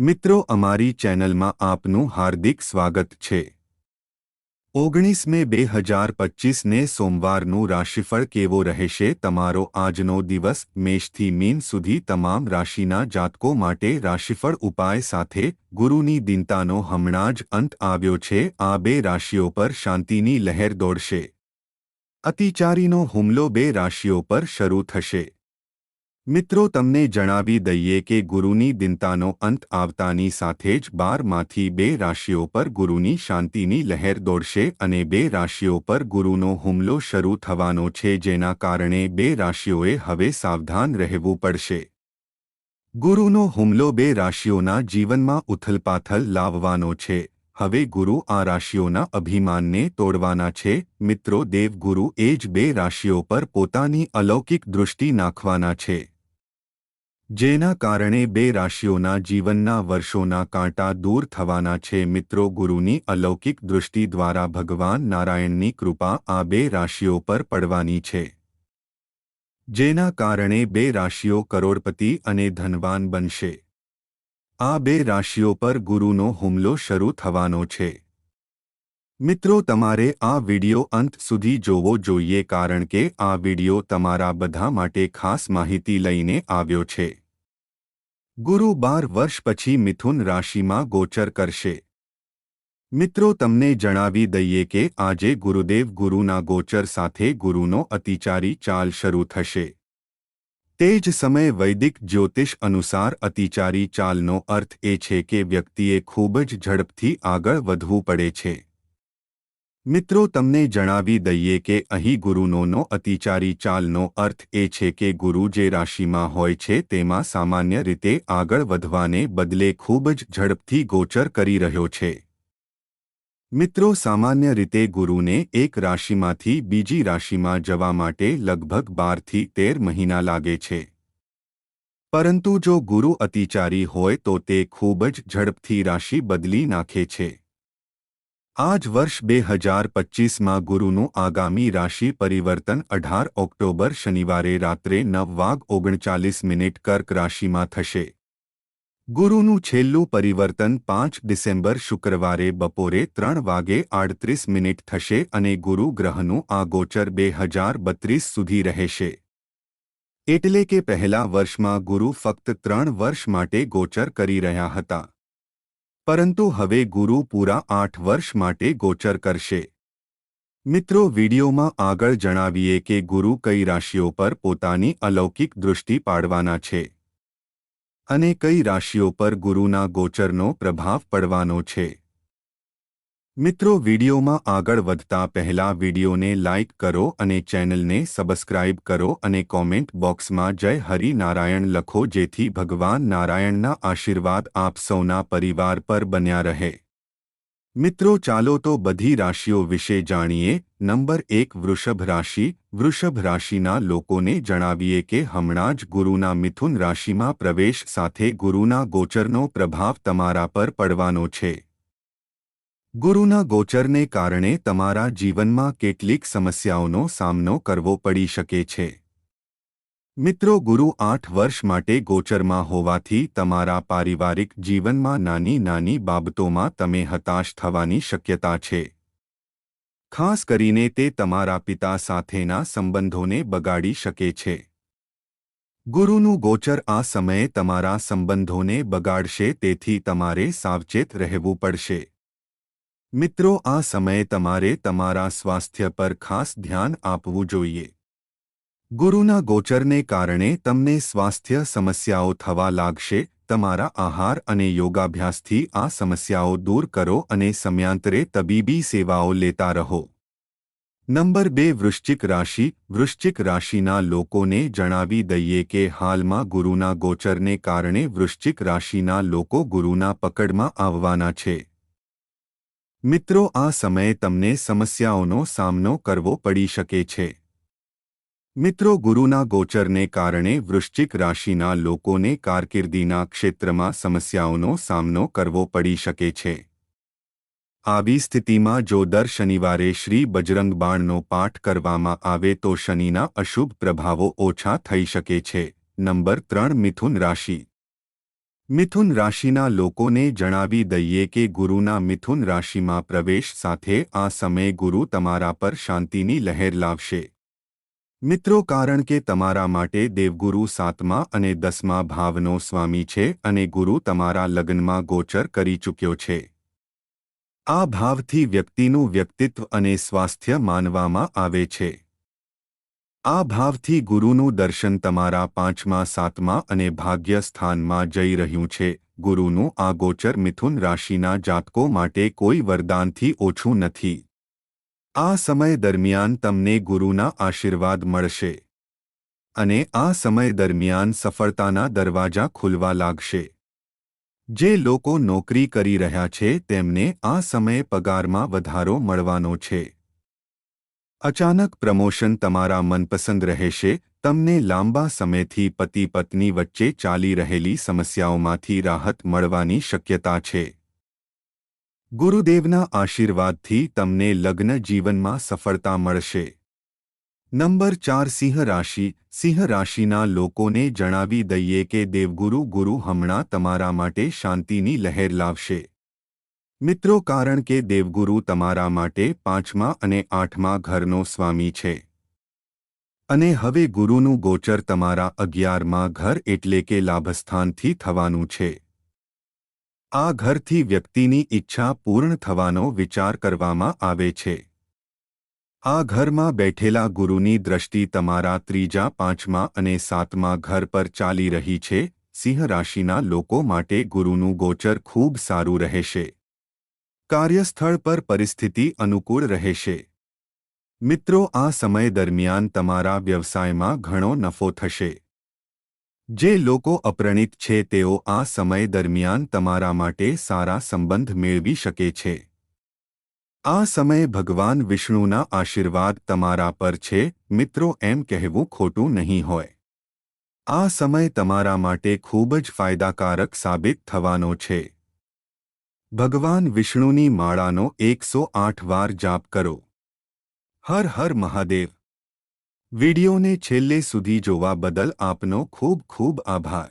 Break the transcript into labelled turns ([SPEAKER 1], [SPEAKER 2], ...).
[SPEAKER 1] મિત્રો, અમારી ચેનલમાં આપનું હાર્દિક સ્વાગત છે. ઓગણીસ મે બે હજાર પચીસને સોમવારનું રાશિફળ કેવો રહેશે? તમારો આજનો દિવસ મેષથી મીન સુધી તમામ રાશિના જાતકો માટે રાશિફળ ઉપાય સાથે ગુરુની દિનતાનો હમણાં જ અંત આવ્યો છે. આ બે રાશિઓ પર શાંતિની લહેર દોડશે. અતિચારીનો હુમલો બે રાશિઓ પર શરૂ થશે. મિત્રો, તમને જણાવી દઈએ કે ગુરુની દિનતાનો અંત આવતાની સાથે જ બારમાંથી બે રાશિઓ પર ગુરુની શાંતિની લહેર દોડશે અને બે રાશિઓ પર ગુરુનો હુમલો શરૂ થવાનો છે, જેના કારણે બે રાશિઓએ હવે સાવધાન રહેવું પડશે. ગુરુનો હુમલો બે રાશિઓના જીવનમાં ઉથલપાથલ લાવવાનો છે. હવે ગુરુ આ રાશિઓના અભિમાનને તોડવાના છે. મિત્રો, દેવગુરુ એ જ બે રાશિઓ પર પોતાની અલૌકિક દૃષ્ટિ નાખવાના છે. જેના કારણે બે રાશિઓના જીવનના વર્ષોના કાંટા દૂર થવાના છે. મિત્રો, ગુરુની અલૌકિક દૃષ્ટિ દ્વારા ભગવાન નારાયણની કૃપા આ બે રાશિઓ પર પડવાની છે. જેના કારણે બે રાશિઓ કરોડપતિ અને ધનવાન બનશે. આ બે રાશિઓ પર ગુરુનો હુમલો શરૂ થવાનો છે. મિત્રો, તમારે આ વિડિયો અંત સુધી જોવો જોઈએ કારણ કે આ વિડિયો તમારા બધા માટે ખાસ માહિતી લઈને આવ્યો છે. ગુરુ બાર વર્ષ પછી મિથુન રાશિમાં ગોચર કરશે. મિત્રો, તમને જણાવી દઈએ કે આજે ગુરુદેવ ગુરુના ગોચર સાથે ગુરુનો અતિચારી ચાલ શરૂ થશે. તે જ સમયે વૈદિક જ્યોતિષ અનુસાર અતિચારી ચાલનો અર્થ એ છે કે વ્યક્તિએ ખૂબ જ ઝડપથી આગળ વધવું પડે છે. મિત્રો, તમને જણાવી દઈએ કે અહીં ગુરુનોનો અતિચારી ચાલનો અર્થ એ છે કે ગુરુ જે રાશિમાં હોય છે, તેમાં સામાન્ય રીતે આગળ વધવાને બદલે ખૂબ જ ઝડપથી ગોચર કરી રહ્યો છે. મિત્રો, સામાન્ય રીતે ગુરુને એક રાશિમાંથી બીજી રાશિમાં જવા માટે લગભગ બારથી તેર મહિના લાગે છે. પરંતુ જો ગુરુ અતિચારી હોય તો તે ખૂબ જ ઝડપથી રાશિ બદલી નાખે છે. આ જ વર્ષ બે હજાર પચીસમાં ગુરુનું આગામી રાશિ પરિવર્તન અઢાર ઓક્ટોબર શનિવારે રાત્રે નવ વાગ ઓગણચાલીસ મિનિટ કર્ક રાશિમાં થશે. ગુરુનું છેલ્લું પરિવર્તન પાંચ ડિસેમ્બર શુક્રવારે બપોરે ત્રણ વાગે આડત્રીસ મિનિટ થશે અને ગુરુ ગ્રહનું આ ગોચર બે હજાર બત્રીસ સુધી રહેશે. એટલે કે પહેલા વર્ષમાં ગુરુ ફક્ત ત્રણ વર્ષ માટે ગોચર કરી રહ્યા હતા. પરંતુ હવે ગુરુ પૂરા આઠ વર્ષ માટે ગોચર કરશે. મિત્રો વિડીયોમાં આગળ જણાવીએ કે ગુરુ કઈ રાશિઓ પર પોતાની અલૌકિક દૃષ્ટિ પાડવાના છે અને કઈ રાશિઓ પર ગુરુના ગોચરનો પ્રભાવ પડવાનો છે. મિત્રો, વિડીયોમાં આગળ વધતા પહેલા વિડીયોને લાઇક કરો અને ચેનલને સબસ્ક્રાઇબ કરો અને કોમેન્ટ બોક્સમાં જય હરિ નારાયણ લખો જેથી ભગવાન નારાયણના આશીર્વાદ આપ સૌના પરિવાર પર બન્યા રહે. મિત્રો, ચાલો તો બધી રાશિઓ વિશે જાણીએ. નંબર એક, વૃષભ રાશિ. વૃષભ રાશિના લોકોને જણાવીએ કે હમણાં જ ગુરુના મિથુન રાશિમાં પ્રવેશ સાથે ગુરુના ગોચરનો પ્રભાવ તમારા પર પડવાનો છે. ગુરુના ગોચરને કારણે તમારા જીવનમાં કેટલીક સમસ્યાઓનો સામનો કરવો પડી શકે છે. મિત્રો, ગુરુ આઠ વર્ષ માટે ગોચરમાં હોવાથી તમારા પારિવારિક જીવનમાં નાની નાની બાબતોમાં તમે હતાશ થવાની શક્યતા છે. ખાસ કરીને તે તમારા પિતા સાથેના સંબંધોને બગાડી શકે છે. ગુરુનું ગોચર આ સમયે તમારા સંબંધોને બગાડશે, તેથી તમારે સાવચેત રહેવું પડશે. મિત્રો, આ સમયે તમારે તમારા સ્વાસ્થ્ય પર ખાસ ધ્યાન આપવું જોઈએ. ગુરુના ગોચરને કારણે તમને સ્વાસ્થ્ય સમસ્યાઓ થવા લાગશે, તમારા આહાર અને યોગાભ્યાસથી આ સમસ્યાઓ દૂર કરો અને સમયાંતરે તબીબી સેવાઓ લેતા રહો. નંબર બે, વૃશ્ચિક રાશિ. વૃશ્ચિક રાશિના લોકોને જણાવી દઈએ કે હાલમાં ગુરુના ગોચરને કારણે વૃશ્ચિક રાશિના લોકો ગુરુના પકડમાં આવવાના છે. મિત્રો, આ સમયે તમને સમસ્યાઓનો સામનો કરવો પડી શકે છે. મિત્રો, ગુરુના ગોચરને કારણે વૃશ્ચિક રાશિના લોકોને કારકિર્દીના ક્ષેત્રમાં સમસ્યાઓનો સામનો કરવો પડી શકે છે. આવી સ્થિતિમાં જો દર શનિવારે શ્રી બજરંગ બાણનો પાઠ કરવામાં આવે તો શનિના અશુભ પ્રભાવો ઓછા થઈ શકે છે. નંબર ત્રણ, મિથુન રાશિ. મિથુન રાશિના લોકોને જણાવી દઈએ કે ગુરુના મિથુન રાશિમાં પ્રવેશ સાથે આ સમયે ગુરુ તમારા પર શાંતિની લહેર લાવશે. મિત્રો, કારણ કે તમારા માટે દેવગુરુ સાતમા અને દસમા ભાવનો સ્વામી છે અને ગુરુ તમારા લગ્નમાં ગોચર કરી ચૂક્યો છે. આ ભાવથી વ્યક્તિનું વ્યક્તિત્વ અને સ્વાસ્થ્ય માનવામાં આવે છે. આ ભાવથી ગુરુનું દર્શન તમારા પાંચમા, સાતમા અને ભાગ્ય સ્થાનમાં જઈ રહ્યું છે. ગુરુનું આ ગોચર મિથુન રાશિના જાતકો માટે કોઈ વરદાનથી ઓછું નથી. આ સમય દરમિયાન તમને ગુરુના આશીર્વાદ મળશે. અને આ સમય દરમિયાન સફળતાના દરવાજા ખુલવા લાગશે. જે લોકો નોકરી કરી રહ્યા છે તેમને આ સમયે પગારમાં વધારો મળવાનો છે. અચાનક પ્રમોશન તમારા મનપસંદ રહેશે, તમને લાંબા સમયથી પતિ પત્ની વચ્ચે ચાલી રહેલી સમસ્યાઓમાંથી રાહત મળવાની શક્યતા છે. ગુરુદેવના આશીર્વાદથી તમને લગ્ન જીવનમાં સફળતા મળશે. નંબર ચાર સિંહ રાશિ, સિંહ રાશિના લોકોને જણાવી દઈએ કે દેવગુરુ ગુરુ હમણાં તમારા માટે શાંતિની લહેર લાવશે. મિત્રો, કારણ કે દેવગુરુ તમારા માટે પાંચમા અને આઠમા ઘરનો સ્વામી છે. અને હવે ગુરુનું ગોચર તમારા અગિયારમાં ઘર એટલે કે લાભસ્થાનથી થવાનું છે. આ ઘરથી વ્યક્તિની ઈચ્છા પૂર્ણ થવાનો વિચાર કરવામાં આવે છે. આ ઘરમાં બેઠેલા ગુરુની દ્રષ્ટિ તમારા ત્રીજા, પાંચમા અને સાતમા ઘર પર ચાલી રહી છે. સિંહ રાશિના લોકો માટે ગુરુનું ગોચર ખૂબ સારું રહેશે. કાર્યસ્થળ પર પરિસ્થિતિ અનુકૂળ રહેશે. મિત્રો, આ સમય દરમિયાન તમારા વ્યવસાયમાં ઘણો નફો થશે. જે લોકો અપ્રણિત છે, તેઓ આ સમય દરમિયાન તમારા માટે સારા સંબંધ મેળવી શકે છે. આ સમયે ભગવાન વિષ્ણુના આશીર્વાદ તમારા પર છે, મિત્રો, એમ કહેવું ખોટું નહીં હોય. આ સમય તમારા માટે ખૂબ જ ફાયદાકારક સાબિત થવાનો છે. ભગવાન વિષ્ણુની માળાનો એકસો આઠ વાર જાપ કરો. હર હર મહાદેવ. વિડિયોને છેલ્લે સુધી જોવા બદલ આપનો ખૂબ ખૂબ આભાર.